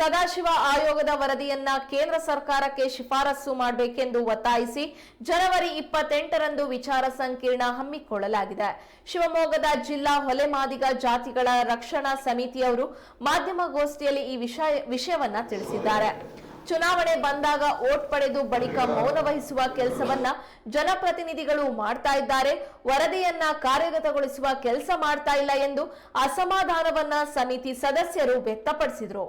ಸದಾಶಿವ ಆಯೋಗದ ವರದಿಯನ್ನ ಕೇಂದ್ರ ಸರ್ಕಾರಕ್ಕೆ ಶಿಫಾರಸು ಮಾಡಬೇಕೆಂದು ಒತ್ತಾಯಿಸಿ ಜನವರಿ ಇಪ್ಪತ್ತೆಂಟರಂದು ವಿಚಾರ ಸಂಕಿರಣ ಹಮ್ಮಿಕೊಳ್ಳಲಾಗಿದೆ. ಶಿವಮೊಗ್ಗದ ಜಿಲ್ಲಾ ಹೊಲೆಮಾದಿಗ ಜಾತಿಗಳ ರಕ್ಷಣಾ ಸಮಿತಿಯವರು ಮಾಧ್ಯಮಗೋಷ್ಠಿಯಲ್ಲಿ ಈ ವಿಷಯ, ವಿಷಯವನ್ನ ತಿಳಿಸಿದ್ದಾರೆ. ಚುನಾವಣೆ ಬಂದಾಗ ಓಟ್ ಪಡೆದು ಬಳಿಕ ಮೌನ ವಹಿಸುವ ಕೆಲಸವನ್ನ ಜನಪ್ರತಿನಿಧಿಗಳು ಮಾಡ್ತಾ ಇದ್ದಾರೆ. ವರದಿಯನ್ನ ಕಾರ್ಯಗತಗೊಳಿಸುವ ಕೆಲಸ ಮಾಡ್ತಾ ಇಲ್ಲ ಎಂದು ಅಸಮಾಧಾನವನ್ನ ಸಮಿತಿ ಸದಸ್ಯರು ವ್ಯಕ್ತಪಡಿಸಿದರು.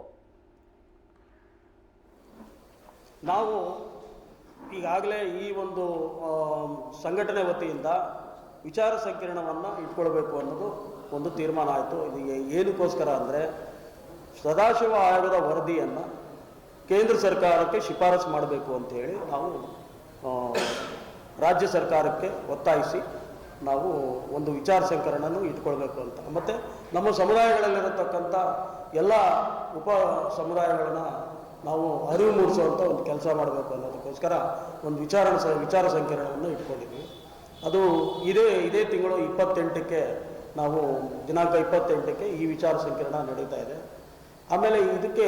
ನಾವು ಈಗಾಗಲೇ ಈ ಒಂದು ಸಂಘಟನೆ ವತಿಯಿಂದ ವಿಚಾರ ಸಂಕಿರಣವನ್ನು ಇಟ್ಕೊಳ್ಬೇಕು ಅನ್ನೋದು ಒಂದು ತೀರ್ಮಾನ ಆಯಿತು. ಇದು ಏನಕ್ಕೋಸ್ಕರ ಅಂದರೆ ಸದಾಶಿವ ಆಯೋಗದ ವರದಿಯನ್ನು ಕೇಂದ್ರ ಸರ್ಕಾರಕ್ಕೆ ಶಿಫಾರಸು ಮಾಡಬೇಕು ಅಂಥೇಳಿ ನಾವು ರಾಜ್ಯ ಸರ್ಕಾರಕ್ಕೆ ಒತ್ತಾಯಿಸಿ ನಾವು ಒಂದು ವಿಚಾರ ಸಂಕರಣನೂ ಇಟ್ಕೊಳ್ಬೇಕು ಅಂತ. ಮತ್ತು ನಮ್ಮ ಸಮುದಾಯಗಳಲ್ಲಿರತಕ್ಕಂಥ ಎಲ್ಲ ಉಪ ಸಮುದಾಯಗಳನ್ನ ನಾವು ಅರಿವು ಮೂಡಿಸುವಂಥ ಒಂದು ಕೆಲಸ ಮಾಡಬೇಕು ಅನ್ನೋದಕ್ಕೋಸ್ಕರ ಒಂದು ವಿಚಾರ ವಿಚಾರ ಸಂಕಿರಣವನ್ನು ಇಟ್ಕೊಂಡಿದ್ವಿ. ಅದು ಇದೇ ಇದೇ ತಿಂಗಳು ಇಪ್ಪತ್ತೆಂಟಕ್ಕೆ ನಾವು ದಿನಾಂಕ ಇಪ್ಪತ್ತೆಂಟಕ್ಕೆ ಈ ವಿಚಾರ ಸಂಕಿರಣ ನಡೀತಾ ಇದೆ. ಆಮೇಲೆ ಇದಕ್ಕೆ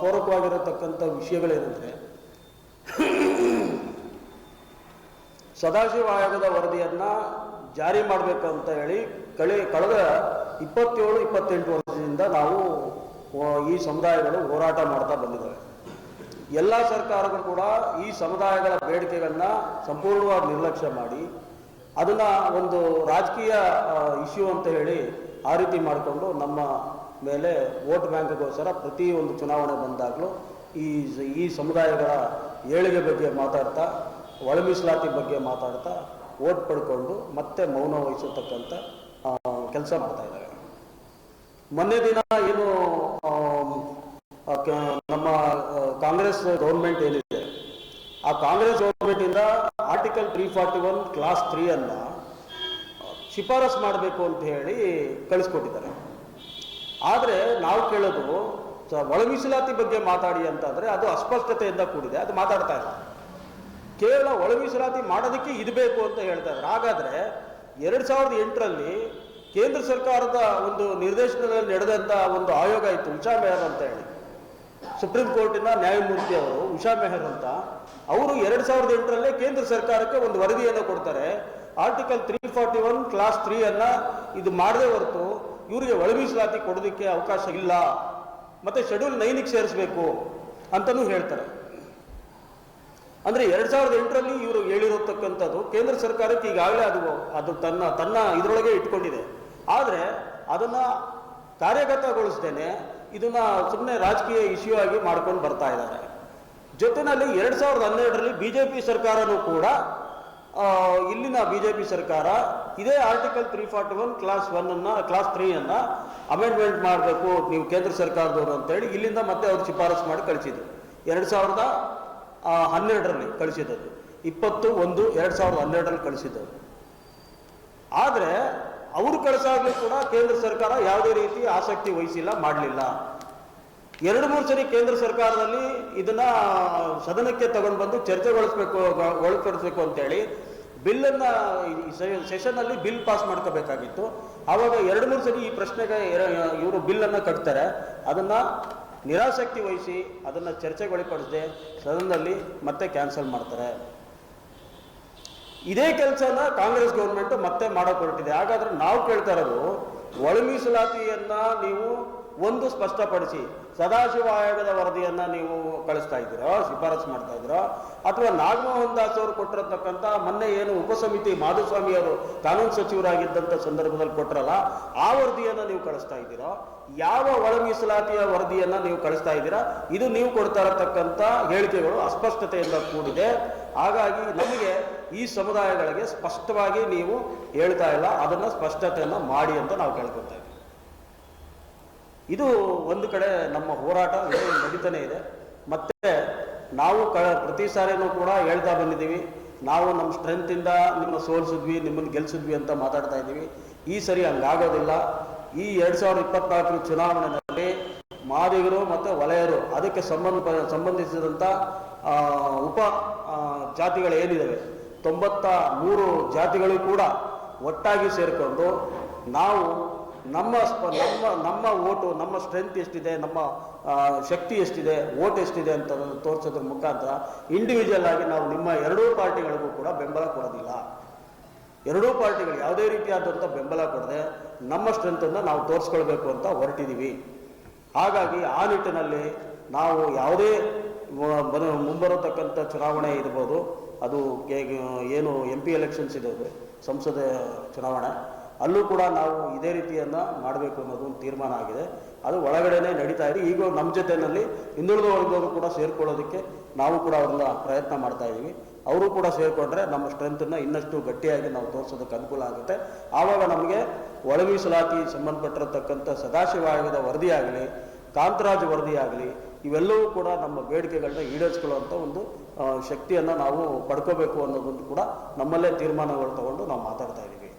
ಪೂರಕವಾಗಿರತಕ್ಕಂಥ ವಿಷಯಗಳೇನೆಂದರೆ, ಸದಾಶಿವ ಆಯೋಗದ ವರದಿಯನ್ನು ಜಾರಿ ಮಾಡಬೇಕು ಅಂತ ಹೇಳಿ ಕಳೆ, ಕಳೆದ ಇಪ್ಪತ್ತೇಳು, ಇಪ್ಪತ್ತೆಂಟು ವರ್ಷದಿಂದ ನಾವು ಈ ಸಮುದಾಯಗಳು ಹೋರಾಟ ಮಾಡ್ತಾ ಬಂದಿದ್ದಾವೆ. ಎಲ್ಲ ಸರ್ಕಾರಗಳು ಕೂಡ ಈ ಸಮುದಾಯಗಳ ಬೇಡಿಕೆಗಳನ್ನ ಸಂಪೂರ್ಣವಾಗಿ ನಿರ್ಲಕ್ಷ್ಯ ಮಾಡಿ, ಅದನ್ನು ಒಂದು ರಾಜಕೀಯ ಇಶ್ಯೂ ಅಂತ ಹೇಳಿ ಆ ರೀತಿ ಮಾಡಿಕೊಂಡು ನಮ್ಮ ಮೇಲೆ ವೋಟ್ ಬ್ಯಾಂಕ್ಗೋಸ್ಕರ ಪ್ರತಿ ಒಂದು ಚುನಾವಣೆ ಬಂದಾಗಲೂ ಈ ಈ ಸಮುದಾಯಗಳ ಏಳಿಗೆ ಬಗ್ಗೆ ಮಾತಾಡ್ತಾ ಒಳ ಮೀಸಲಾತಿ ಬಗ್ಗೆ ಮಾತಾಡ್ತಾ ಓಟ್ ಪಡ್ಕೊಂಡು ಮತ್ತೆ ಮೌನ ವಹಿಸತಕ್ಕಂಥ ಕೆಲಸ ಮಾಡ್ತಾ ಇದ್ದಾರೆ. ಮೊನ್ನೆ ದಿನ ಏನು ನಮ್ಮ ಕಾಂಗ್ರೆಸ್ ಗೌರ್ಮೆಂಟ್ ಏನಿದೆ, ಆ ಕಾಂಗ್ರೆಸ್ ಗೌರ್ಮೆಂಟಿಂದ article three forty one clause three ಅನ್ನ ಶಿಫಾರಸ್ ಮಾಡಬೇಕು ಅಂತ ಹೇಳಿ ಕಳಿಸ್ಕೊಟ್ಟಿದ್ದಾರೆ. ಆದರೆ ನಾವು ಕೇಳೋದು ಒಳಮೀಸಲಾತಿ ಒಳ ಮೀಸಲಾತಿ ಬಗ್ಗೆ ಮಾತಾಡಿ ಅಂತಂದ್ರೆ ಅದು ಅಸ್ಪಷ್ಟತೆಯಿಂದ ಕೂಡಿದೆ, ಅದು ಮಾತಾಡ್ತಾ ಇಲ್ಲ. ಕೇವಲ ಒಳ ಮೀಸಲಾತಿ ಮಾಡೋದಕ್ಕೆ ಇದು ಬೇಕು ಅಂತ ಹೇಳ್ತಾ ಇದ್ದಾರೆ. ಹಾಗಾದ್ರೆ ಎರಡು ಸಾವಿರದ ಎಂಟರಲ್ಲಿ ಕೇಂದ್ರ ಸರ್ಕಾರದ ಒಂದು ನಿರ್ದೇಶನದಲ್ಲಿ ನಡೆದಂಥ ಒಂದು ಆಯೋಗ ಇತ್ತು ಮೆಹರ್ ಅಂತ ಹೇಳಿ. ಸುಪ್ರೀಂ ಕೋರ್ಟಿನ ನ್ಯಾಯಮೂರ್ತಿ ಅವರು ಉಷಾ ಮೆಹರ್ ಅಂತ, ಅವರು ಎರಡು ಸಾವಿರದ ಎಂಟರಲ್ಲೇ ಕೇಂದ್ರ ಸರ್ಕಾರಕ್ಕೆ ಒಂದು ವರದಿಯನ್ನು ಕೊಡ್ತಾರೆ. Article three forty one clause three ಅನ್ನ ಇದು ಮಾಡದೆ ಹೊರತು ಇವರಿಗೆ ಒಳ ಮೀಸಲಾತಿ ಕೊಡೋದಕ್ಕೆ ಅವಕಾಶ ಇಲ್ಲ. ಮತ್ತೆ ಶೆಡ್ಯೂಲ್ ನೈನಿಗೆ ಸೇರಿಸಬೇಕು ಅಂತಲೂ ಹೇಳ್ತಾರೆ. ಅಂದ್ರೆ ಎರಡು ಸಾವಿರದ ಎಂಟರಲ್ಲಿ ಇವರು ಹೇಳಿರತಕ್ಕಂಥದ್ದು ಕೇಂದ್ರ ಸರ್ಕಾರಕ್ಕೆ ಈಗಾಗಲೇ ಅದು ಅದು ತನ್ನ ತನ್ನ ಇದರೊಳಗೆ ಇಟ್ಕೊಂಡಿದೆ. ಆದರೆ ಅದನ್ನ ಕಾರ್ಯಗತಗೊಳಿಸ್ದೇನೆ ಇದನ್ನ ಸುಮ್ಮನೆ ರಾಜಕೀಯ ಇಶ್ಯೂ ಆಗಿ ಮಾಡ್ಕೊಂಡು ಬರ್ತಾ ಇದ್ದಾರೆ. ಜೊತೆಯಲ್ಲಿ ಎರಡ್ ಸಾವಿರದ ಹನ್ನೆರಡರಲ್ಲಿ ಬಿಜೆಪಿ ಸರ್ಕಾರನೂ ಕೂಡ ಇಲ್ಲಿನ ಬಿಜೆಪಿ ಸರ್ಕಾರ ಇದೇ article three forty one clause one ಅನ್ನ ಕ್ಲಾಸ್ ತ್ರೀ ಅನ್ನ ಅಮೆಂಡ್ಮೆಂಟ್ ಮಾಡಬೇಕು, ನೀವು ಕೇಂದ್ರ ಸರ್ಕಾರದವರು ಅಂತೇಳಿ ಇಲ್ಲಿಂದ ಮತ್ತೆ ಅವ್ರು ಶಿಫಾರಸು ಮಾಡಿ ಕಳಿಸಿದ್ರು. ಎರಡ್ ಸಾವಿರದ ಹನ್ನೆರಡರಲ್ಲಿ ಕಳಿಸಿದ್ದು ಇಪ್ಪತ್ತು ಒಂದು ಎರಡು ಸಾವಿರದ ಹನ್ನೆರಡರಲ್ಲಿ ಕಳಿಸಿದ್ದವು ಆದರೆ ಅವರು ಕಳಿಸಾಗಲೂ ಕೂಡ ಕೇಂದ್ರ ಸರ್ಕಾರ ಯಾವುದೇ ರೀತಿ ಆಸಕ್ತಿ ವಹಿಸಿಲ್ಲ, ಮಾಡಲಿಲ್ಲ. ಎರಡು ಮೂರು ಸರಿ ಕೇಂದ್ರ ಸರ್ಕಾರದಲ್ಲಿ ಇದನ್ನ ಸದನಕ್ಕೆ ತಗೊಂಡು ಬಂದು ಚರ್ಚೆಗೊಳಿಸ್ಬೇಕು ಒಳಪಡಿಸ್ಬೇಕು ಅಂತೇಳಿ ಬಿಲ್ಲನ್ನು ಸೆಷನ್ನಲ್ಲಿ ಬಿಲ್ ಪಾಸ್ ಮಾಡ್ಕೋಬೇಕಾಗಿತ್ತು. ಆವಾಗ ಎರಡು ಮೂರು ಸರಿ ಈ ಪ್ರಶ್ನೆಗೆ ಇವರು ಬಿಲ್ಲನ್ನು ಕಟ್ತಾರೆ. ಅದನ್ನು ನಿರಾಸಕ್ತಿ ವಹಿಸಿ ಅದನ್ನು ಚರ್ಚೆಗೊಳಪಡಿಸದೆ ಸದನದಲ್ಲಿ ಮತ್ತೆ ಕ್ಯಾನ್ಸಲ್ ಮಾಡ್ತಾರೆ. ಇದೇ ಕೆಲಸನ ಕಾಂಗ್ರೆಸ್ ಗೌರ್ಮೆಂಟ್ ಮತ್ತೆ ಮಾಡೋಕೆ ಹೊರಟಿದೆ. ಹಾಗಾದ್ರೆ ನಾವು ಕೇಳ್ತಾ ಇರೋದು ಒಳ ಮೀಸಲಾತಿಯನ್ನ ನೀವು ಒಂದು ಸ್ಪಷ್ಟಪಡಿಸಿ ಸದಾಶಿವ ಆಯೋಗದ ವರದಿಯನ್ನ ನೀವು ಕಳಿಸ್ತಾ ಇದ್ದೀರೋ, ಶಿಫಾರಸು ಮಾಡ್ತಾ ಇದ್ದೀರೋ? ಅಥವಾ ನಾಗಮೋಹನ್ ದಾಸ್ ಅವರು ಕೊಟ್ಟಿರತಕ್ಕಂಥ ಮೊನ್ನೆ ಏನು ಉಪಸಮಿತಿ ಮಾಧುಸ್ವಾಮಿಯವರು ಕಾನೂನು ಸಚಿವರಾಗಿದ್ದಂಥ ಸಂದರ್ಭದಲ್ಲಿ ಕೊಟ್ಟರಲ್ಲ ಆ ವರದಿಯನ್ನ ನೀವು ಕಳಿಸ್ತಾ ಇದ್ದೀರೋ? ಯಾವ ಒಳ ಮೀಸಲಾತಿಯ ವರದಿಯನ್ನ ನೀವು ಕಳಿಸ್ತಾ ಇದ್ದೀರಾ? ಇದು ನೀವು ಕೊಡ್ತಾ ಇರತಕ್ಕಂಥ ಹೇಳಿಕೆಗಳು ಅಸ್ಪಷ್ಟತೆಯಿಂದ ಕೂಡಿದೆ. ಹಾಗಾಗಿ ನಮಗೆ ಈ ಸಮುದಾಯಗಳಿಗೆ ಸ್ಪಷ್ಟವಾಗಿ ನೀವು ಹೇಳ್ತಾ ಇಲ್ಲ, ಅದನ್ನ ಸ್ಪಷ್ಟತೆಯನ್ನ ಮಾಡಿ ಅಂತ ನಾವು ಕೇಳ್ಕೊತೇವೆ ಇದು ಒಂದು ಕಡೆ ನಮ್ಮ ಹೋರಾಟ ನಡೀತಾನೆ ಇದೆ. ಮತ್ತೆ ನಾವು ಕ ಪ್ರತಿ ಸಾರಿನೂ ಕೂಡ ಹೇಳ್ತಾ ಬಂದಿದ್ದೀವಿ. ನಾವು ನಮ್ಮ ಸ್ಟ್ರೆಂತಿಂದ ನಿಮ್ಮನ್ನು ಸೋಲಿಸಿದ್ವಿ ನಿಮ್ಮನ್ನು ಗೆಲ್ಲಿಸಿದ್ವಿ ಅಂತ ಮಾತಾಡ್ತಾ ಇದ್ದೀವಿ. ಈ ಸರಿ ಹಂಗಾಗೋದಿಲ್ಲ. ಈ ಎರಡು ಸಾವಿರದ ಇಪ್ಪತ್ನಾಲ್ಕರ ಚುನಾವಣೆಯಲ್ಲಿ ಮಾದಿಗರು ಮತ್ತು ವಲಯರು ಅದಕ್ಕೆ ಸಂಬಂಧ ಸಂಬಂಧಿಸಿದಂಥ ಉಪ ಆ, ಜಾತಿಗಳು ಏನಿದ್ದಾವೆ ತೊಂಬತ್ತ ಮೂರು ಜಾತಿಗಳು ಕೂಡ ಒಟ್ಟಾಗಿ ಸೇರಿಕೊಂಡು ನಾವು ನಮ್ಮ ನಮ್ಮ ನಮ್ಮ ಓಟು, ನಮ್ಮ ಸ್ಟ್ರೆಂತ್ ಎಷ್ಟಿದೆ, ನಮ್ಮ ಶಕ್ತಿ ಎಷ್ಟಿದೆ ಓಟ್ ಎಷ್ಟಿದೆ ಅಂತ ತೋರಿಸೋದ್ರ ಮುಖಾಂತರ ಇಂಡಿವಿಜುವಲ್ ಆಗಿ ನಾವು ನಿಮ್ಮ ಎರಡೂ ಪಾರ್ಟಿಗಳಿಗೂ ಕೂಡ ಬೆಂಬಲ ಕೊಡೋದಿಲ್ಲ. ಎರಡೂ ಪಾರ್ಟಿಗಳು ಯಾವುದೇ ರೀತಿಯಾದಂಥ ಬೆಂಬಲ ಕೊಡದೆ ನಮ್ಮ ಸ್ಟ್ರೆಂತನ್ನು ನಾವು ತೋರಿಸ್ಕೊಳ್ಬೇಕು ಅಂತ ಹೊರಟಿದ್ದೀವಿ ಹಾಗಾಗಿ ಆ ನಿಟ್ಟಿನಲ್ಲಿ ನಾವು ಯಾವುದೇ ಮುಂಬರತಕ್ಕಂಥ ಚುನಾವಣೆ ಇರ್ಬೋದು, ಅದು ಏನು ಎಂ ಪಿ ಎಲೆಕ್ಷನ್ಸ್ ಇದೆ ಸಂಸದ ಚುನಾವಣೆ ಅಲ್ಲೂ ಕೂಡ ನಾವು ಇದೇ ರೀತಿಯನ್ನು ಮಾಡಬೇಕು ಅನ್ನೋದು ಒಂದು ತೀರ್ಮಾನ ಆಗಿದೆ. ಅದು ಒಳಗಡೆನೆ ನಡೀತಾ ಇದೆ. ಈಗ ನಮ್ಮ ಜೊತೆಯಲ್ಲಿ ಹಿಂದುಳಿದ ವರ್ಗದವರು ಕೂಡ ಸೇರ್ಕೊಳ್ಳೋದಕ್ಕೆ ನಾವು ಕೂಡ ಅವ್ರನ್ನ ಪ್ರಯತ್ನ ಮಾಡ್ತಾ ಇದ್ದೀವಿ. ಅವರು ಕೂಡ ಸೇರಿಕೊಂಡ್ರೆ ನಮ್ಮ ಸ್ಟ್ರೆಂತನ್ನು ಇನ್ನಷ್ಟು ಗಟ್ಟಿಯಾಗಿ ನಾವು ತೋರಿಸೋದಕ್ಕೆ ಅನುಕೂಲ ಆಗುತ್ತೆ. ಆವಾಗ ನಮಗೆ ಒಳ ಮೀಸಲಾತಿ ಸಂಬಂಧಪಟ್ಟಿರತಕ್ಕಂಥ ಸದಾಶಿವ ಆಯೋಗದ ವರದಿಯಾಗಲಿ, ಕಾಂತರಾಜ್ ವರದಿಯಾಗಲಿ, ಇವೆಲ್ಲವೂ ಕೂಡ ನಮ್ಮ ಬೇಡಿಕೆಗಳನ್ನ ಈಡೇರಿಸ್ಕೊಳ್ಳುವಂಥ ಒಂದು ಶಕ್ತಿಯನ್ನು ನಾವು ಪಡ್ಕೋಬೇಕು ಅನ್ನೋದೊಂದು ಕೂಡ ನಮ್ಮಲ್ಲೇ ತೀರ್ಮಾನಗಳು ತಗೊಂಡು ನಾವು ಮಾತಾಡ್ತಾ ಇದ್ದೀವಿ.